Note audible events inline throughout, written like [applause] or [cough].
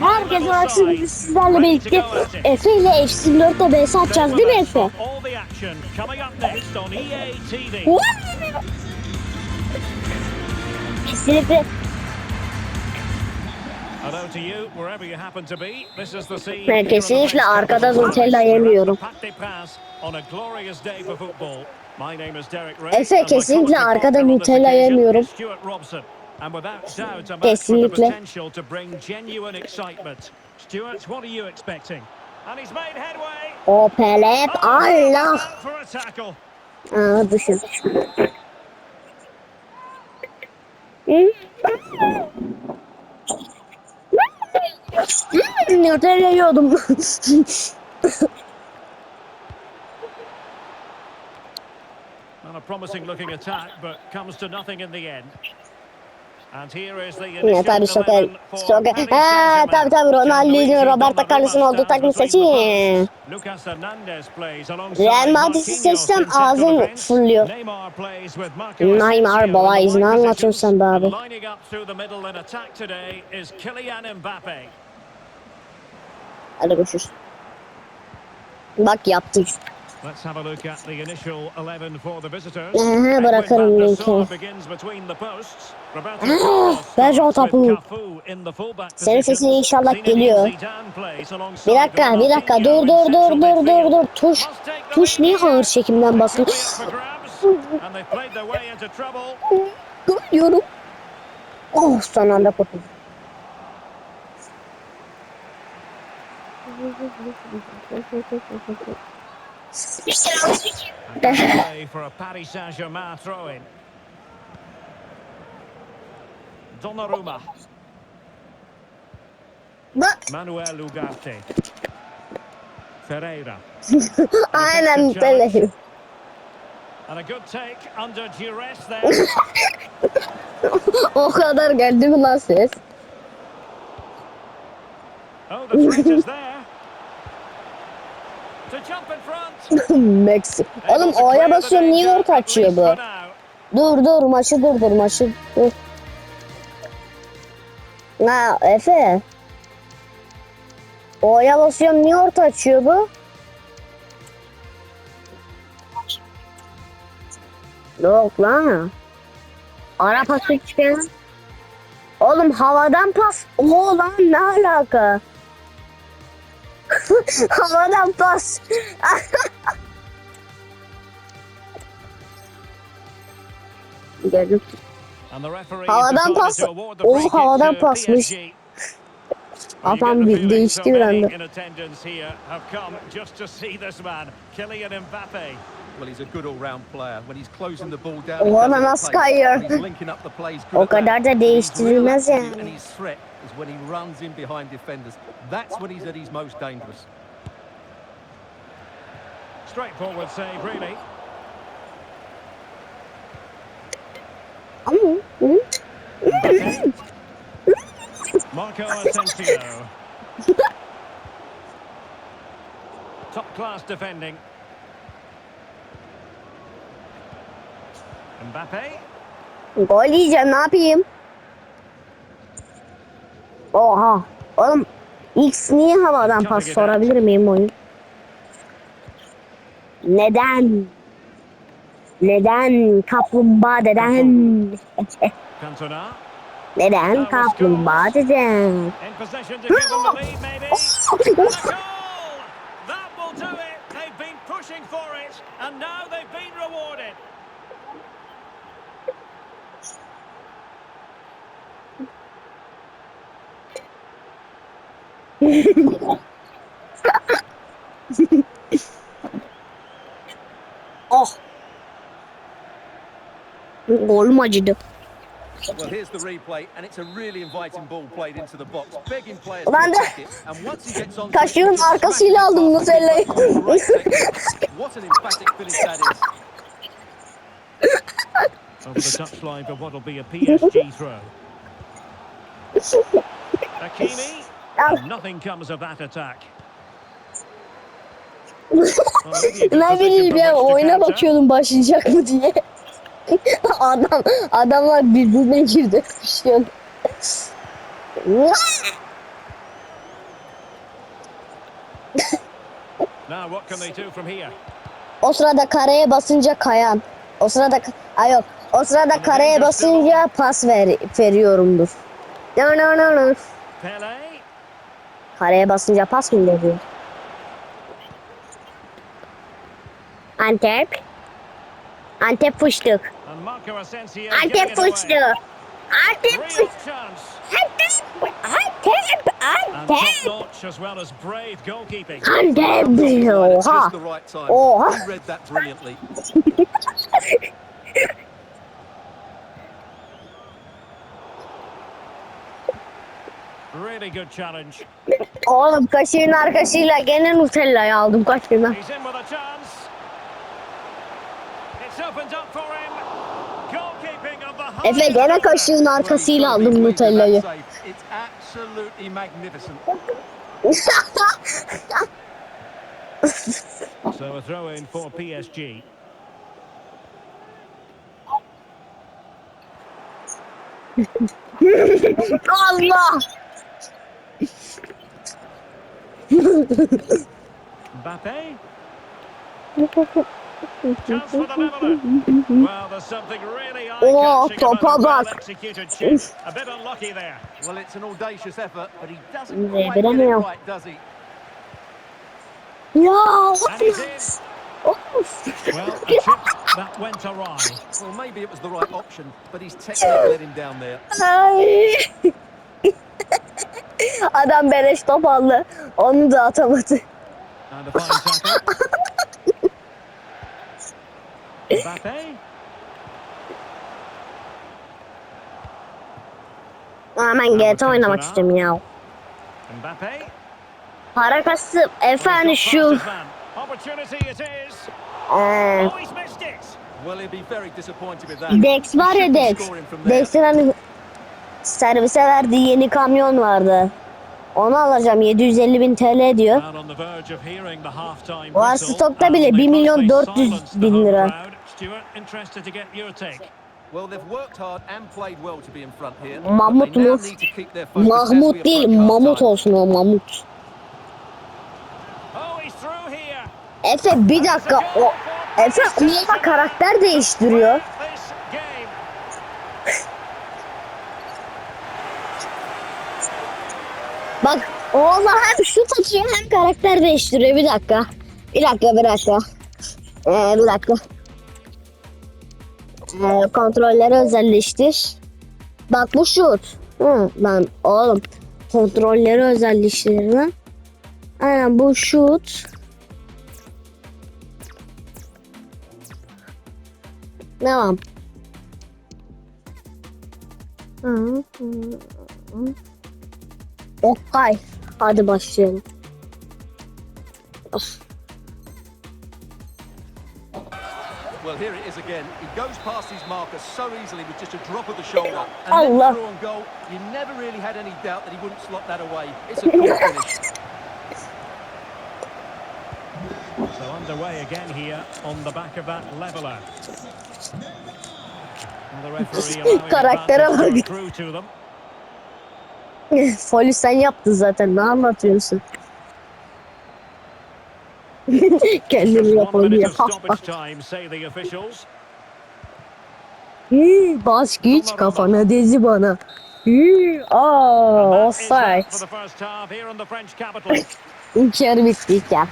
Herkes olarak şimdi sizlerle birlikte Efe ile FC 4'te BS atacağız değil mi Efe? Kesinlikle. Ben kesinlikle arkada Nutella yemiyorum. Efe, kesinlikle arkada Nutella yemiyorum. Is And without doubt, a match with the potential to bring genuine excitement. Stuart, what are you expecting? And he's made headway. Oh, Allah. Oh, out For a tackle. Aa düşün. Nutella yiyordum. And a promising looking attack, but comes to nothing in the end. Ne tabii initial şoker. 11 for Şoker. Ha tabii tabii Ronaldinho, Roberto Carlos'un olduğu takımı alongside Real Madrid'i seçsem defense. fırlıyor. Neymar plays with Marco Neymar Asensio baba, in the izin wide anlatıyorsun sen be abi. Hadi görüşürüz. Bak yaptık. Let's have a look at the initial 11 for the visitors. Aha, bırakırım linki. Ver o topu. Senin sesin inşallah geliyor. Bir dakika, bir dakika. Dur dur dur dur dur dur. Tuş. Tuş niye ağır çekimden basın? Görüyorum. Oh son anda kurtuldum. For a Paris Saint-Germain throw-in. Donnarumma. Manuel Ugarte. Ferreira. [laughs] Aynen böyle. And a good take under duress there. [laughs] o kadar geldi mi lan ses? Oh, the threat is there. To jump in front. [laughs] Meksik. Oğlum O'ya basıyorum niye orta açıyor bu? Dur dur maçı durdur maçı. Dur. Ha Efe. O'ya basıyorum niye orta açıyor bu? Yok lan. Ara pası çıkan. Oğlum havadan pas. Oo lan ne alaka? Havadan pas. Geldim. Havadan pas. O havadan pasmış. Adam bir değişti bir anda. Well, he's a good all-round player. When he's closing the ball down, he Oha, does it nasıl kayıyor? O kadar da değiştirilmez yani. Active And his threat is when he runs in behind defenders. That's when he's at his most dangerous. Straightforward save, really. Marco Asensio. Top class defending. Mbappe. Gol yiyeceğim ne yapayım? Oha. Oğlum X niye havadan pas sorabilir miyim oyun? Neden? Neden kaplumbağa? Cantona. neden kaplumbağa. [laughs] They've been pushing for it, and now they've been rewarded. Oh. Golüm acıdı. Well, here's the replay, and it's a really inviting ball played into the box, begging players to de- attack it. And once he gets on, Kaşığın arkasıyla aldım Nutella'yı. What an emphatic finish that is. Over the touchline for what will be a PSG throw. Hakimi. Ah. Nothing comes of that attack. Ömer Bey'in ben oyuna bakıyordum başlayacak mı diye. [laughs] Adam adamlar birbirine girdi. Kuşuyordu. Şey o sırada kareye basınca kayan. O sırada ha yok. O sırada kareye basınca pas ver, veriyorumdur. No no no no. Kareye basınca pas mı veriyor? Antep. Antep fıştık. Antep fıştık. Antep fıştık. Antep. Antep. Antep. notch as well as brave goalkeeping. Antep. Oha. Oha. He read that brilliantly. Really good challenge. [laughs] Oğlum kaşığın arkasıyla gene Nutella'yı aldım kaşığına. Efe gene kaşığın arkasıyla aldım Nutella'yı. [laughs] So a throw in for PSG. [laughs] Allah. Mbappe. Chance for the leveller. Well, there's something really Oh, eye-catching about topa well-executed chip. A bit unlucky there. Well, it's an audacious effort, but he doesn't Ne quite get it right, does he? Ya. And he's in. Of. Well, a [laughs] chip that went awry. Well, maybe it was the right option, but his technique let him down there. [laughs] Adam beleş top aldı. Onu da atamadı. And a fine tackle. Mbappe. Hemen GT oynamak istiyorum ya. Para kası efendim şu. Oh. Dex var ya Dex. Dex'in hani servise verdiği yeni kamyon vardı. Onu alacağım 750 bin TL diyor. Var stokta bile they 1 milyon promptly 400 silenced the bin lira. Mahmut mu? Mahmut değil Mamut olsun o Mamut. Oh. Efe bir dakika o Efe onunla karakter değiştiriyor. This game. Bak oğlan hem şut atıyor hem karakter değiştiriyor. Bir dakika. Bir dakika bir dakika. Ee, bir dakika. Ee, kontrolleri özelleştir. Bak bu şut. Hı, lan oğlum. Kontrolleri özelleştir lan. Aynen bu şut. Devam. Hı, hı, hı. Oh, okay. Hadi başlayalım. Of. Well, here it is again. He goes past his marker so easily with just a drop of the shoulder. And Allah. then through on goal, you never really had any doubt that he wouldn't slot that away. It's a cool [laughs] finish. So underway again here on the back of that leveller. And the referee [laughs] allowing Karaktere advantage to accrue to them. [laughs] Folü sen yaptın zaten. Ne anlatıyorsun? [laughs] One yapalım ya. [laughs] Hii, Bas geç kafana dezi bana. Hii, Aa, offside. İlk yarı bitti ilk yarı.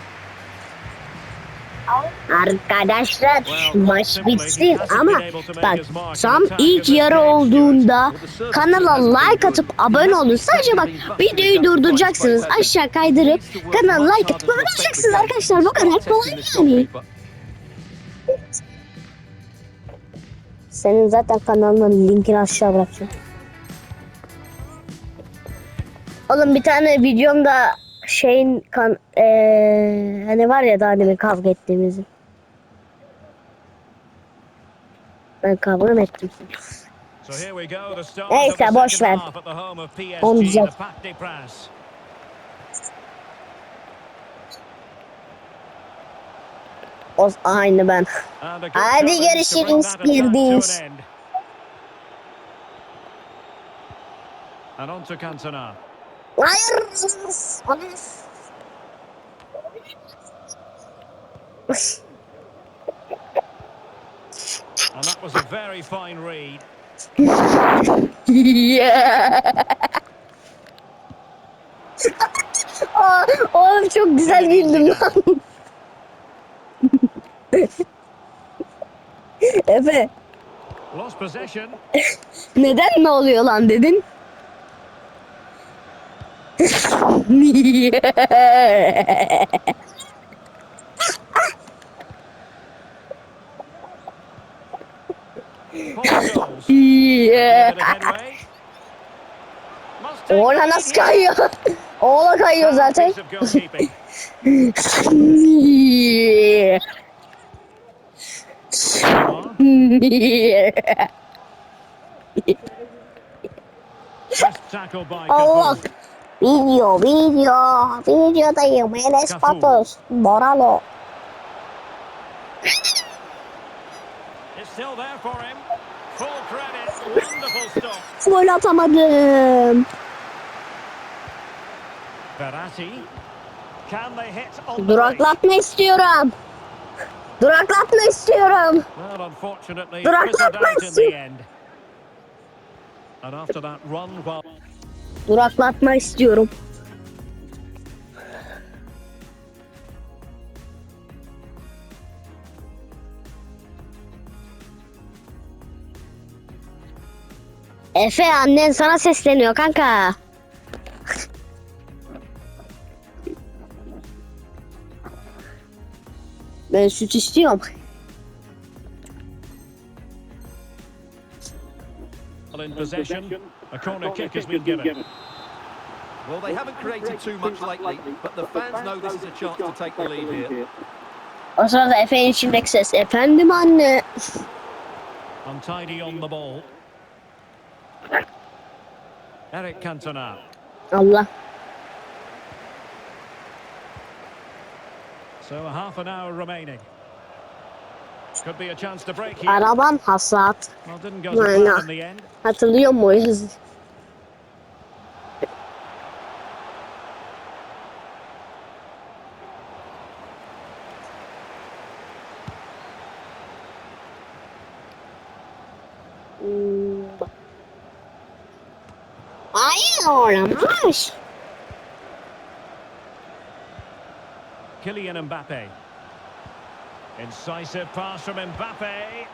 Arkadaşlar maç bitsin ama bak tam ilk yarı olduğunda kanala like atıp abone olun. Sadece bak videoyu durduracaksınız aşağı kaydırıp kanala like atıp abone olacaksınız arkadaşlar bu kadar kolay yani. Senin zaten kanalının linkini aşağı bırakacağım. Oğlum bir tane videomda şeyin kan eee hani var ya daha demin kavga ettiğimiz. Ben kavga mı ettim? Neyse, boş ver. Olmayacak. O aynı ben. Hadi görüşürüz, end. And on to Cantona. Hayır. And that was a very fine read. [laughs] [laughs] Aa, oğlum çok güzel güldüm lan. [laughs] Efe Lost possession. neden ne oluyor lan dedin? Oğlan nasıl kayıyor? Oğla kayıyor zaten. Allah. Capoue. Video, video, videodayım. Enes. Batur, Moralo. Gol atamadım. Duraklatma istiyorum. Duraklatma istiyorum. Duraklatma istiyorum. Duraklatma istiyorum. Efe annen sana sesleniyor kanka. Ben süt istiyorum. in possession. A corner kick has been given. Well, they haven't created too much lately, but the fans know this is a chance to take the lead here. O sırada Efe'nin içindeki ses. Efendim anne. Untidy on the ball. Eric Cantona. Allah. So a half an hour remaining. Could be a chance to break here. Arabam hasat. Well, didn't go to Why in the end. Hatırlıyor muyuz? Hmm. Hayır olamaz. Kylian Mbappe. Incisive pass from Mbappe.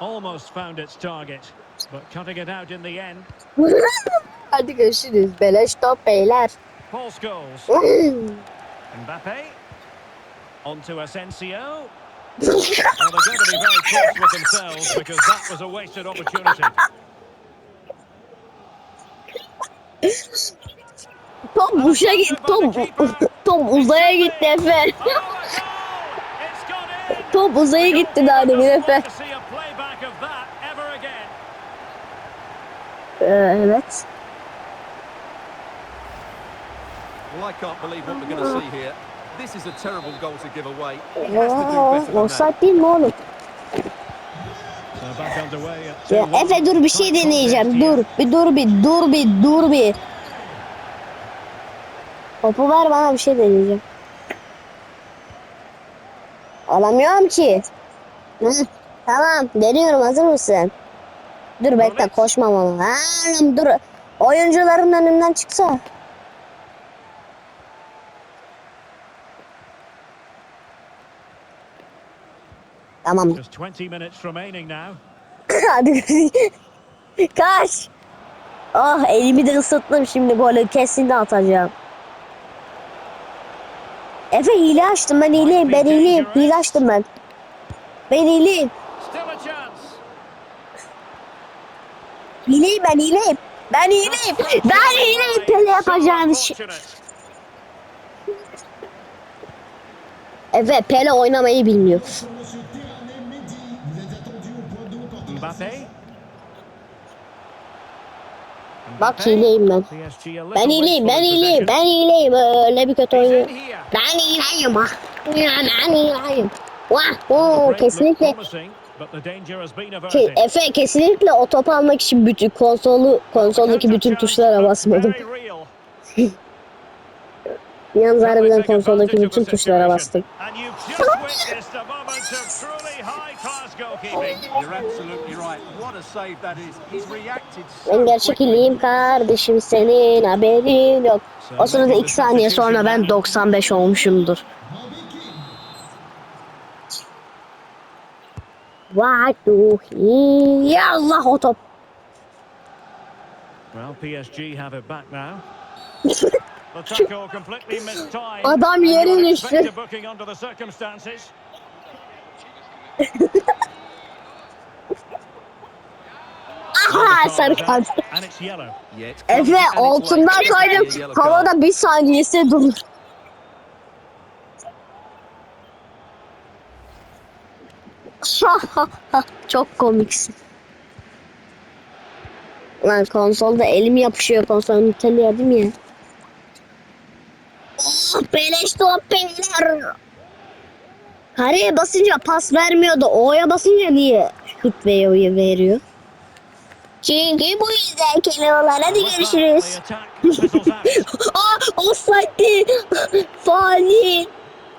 Almost found its target, but cutting it out in the end. [laughs] Hadi görüşürüz. Beleş top beyler. Paul Scholes. Mbappe. On to Asensio. Well, they're going to be very cross with themselves because that was a wasted opportunity. Top buşa git. Top, top uzaya gitti Efe. [laughs] Top uzaya gitti daha demin Efe. Ee, evet. Well, I can't believe what we're going to see here. This is a terrible goal to give away. Offside değil mi oğlum? Ya 2-1. Efe dur bir şey deneyeceğim. Dur. Bir dur bir. Dur bir. Dur bir. Topu ver bana bir şey deneyeceğim. Alamıyorum ki. Hı, tamam. Deniyorum. Hazır mısın? Dur bekle. Koşmam ama. Ha, dur. Oyuncuların önünden çıksa. Tamam. Just 20 minutes remaining now. Hadi. [laughs] Kaç. Ah elimi de ısıttım şimdi golü kesin de atacağım. Efe hile açtım ben hileyim ben hileyim hile açtım ben. Ben hileyim. Hileyim ben hileyim. Ben hileyim. Ben hileyim. Pele yapacağını şey. Efe Pele oynamayı bilmiyor. Mbappe. Bak hileyim ben. Ben hileyim ben hileyim ben hileyim. Öyle bir kötü oynuyor. Ben hileyim ha. Ben hileyim. Vah oo, kesinlikle. averted. Efe kesinlikle o topu almak için bütün konsolu konsoldaki bütün tuşlara basmadım. [laughs] Yalnız harbiden konsoldaki bütün tuşlara bastım. Ben gerçek iliyim kardeşim senin haberin yok. O sırada 2 saniye sonra ben 95 olmuşumdur. Vaduhi. Ya Allah o top. Well, PSG have it back now. [laughs] The tackle completely mistimed. Adam yere düştü. [laughs] expect a booking under the circumstances. Aha sarı kart. Efe altından kaydım. Havada bir saniyesi dur. [laughs] Çok komiksin. Lan konsolda elim yapışıyor konsolun niteliği değil mi ya? Oh, beleş top beyler. Kareye basınca pas vermiyordu. O'ya basınca niye şut veriyor, veriyor? Çünkü bu yüzden kelimeler. Hadi görüşürüz. [laughs] Aa offside değil. Faal değil.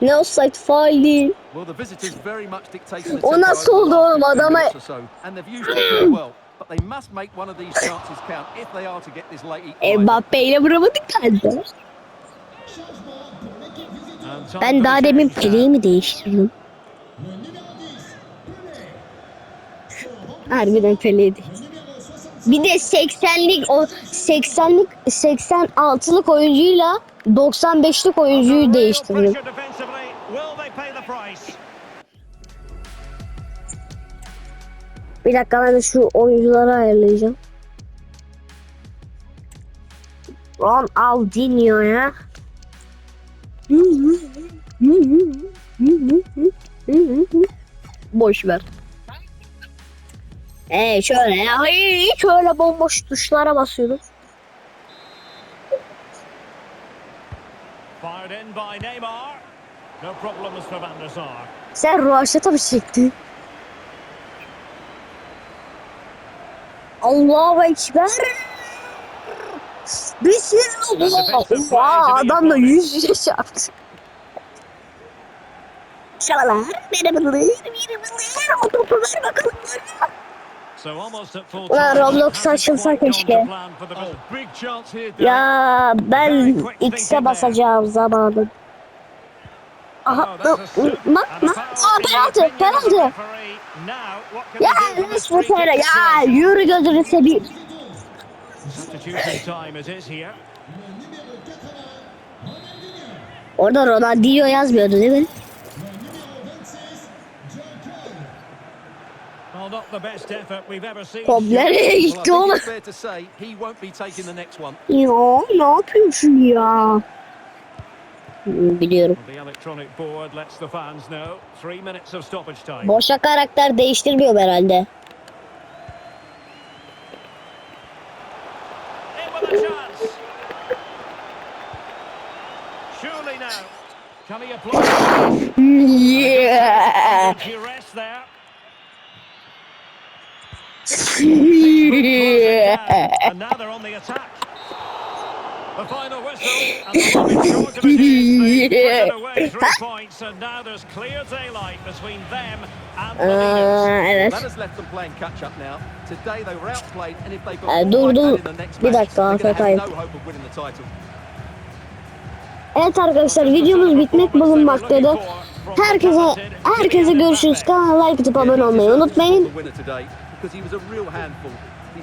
Ne offside faal değil. Well, the visitors very much dictating the O nasıl oldu oğlum? 15 Adama-. Mbappe ile vuramadık time Ben daha demin. Pele'yi mi değiştirdim? Harbiden Pele'ydi. Bir de 80'lik o 80'lik 86'lık oyuncuyla 95'lik oyuncuyu değiştirdim. Bir dakika ben de şu oyuncuları ayarlayacağım. Ronaldinho ya. Boş ver. Ee şöyle ya. Hiç öyle bomboş tuşlara Sar. Sen Roşet'a mı çektin? Allahu Ekber. Bismillah. Oha adam da yüz yüze çarptı. Şalalar, merhabalar, merhabalar. O topu ver bakalım. Ulan. Roblox açılsa keşke. Oh. Ya ben X'e basacağım zamanı. Aha, Oh, bak bak. Aa penaltı, penaltı. Ya they do from a resmi free sene kick ya yürü gözünü seveyim. Orada Ronaldinho yazmıyordu değil mi? Well, not the best effort we've ever seen. Top nereye Well, I gitti think oğlum? it's fair to say he won't be taking the next one. Ya ne yapıyorsun ya? Hmm, Biliyorum. The electronic board lets the [laughs] [laughs] have no hope of winning the title. Evet arkadaşlar videomuz bitmek bulunmaktadır. Herkese herkese görüşürüz. Kanala like atıp abone olmayı unutmayın.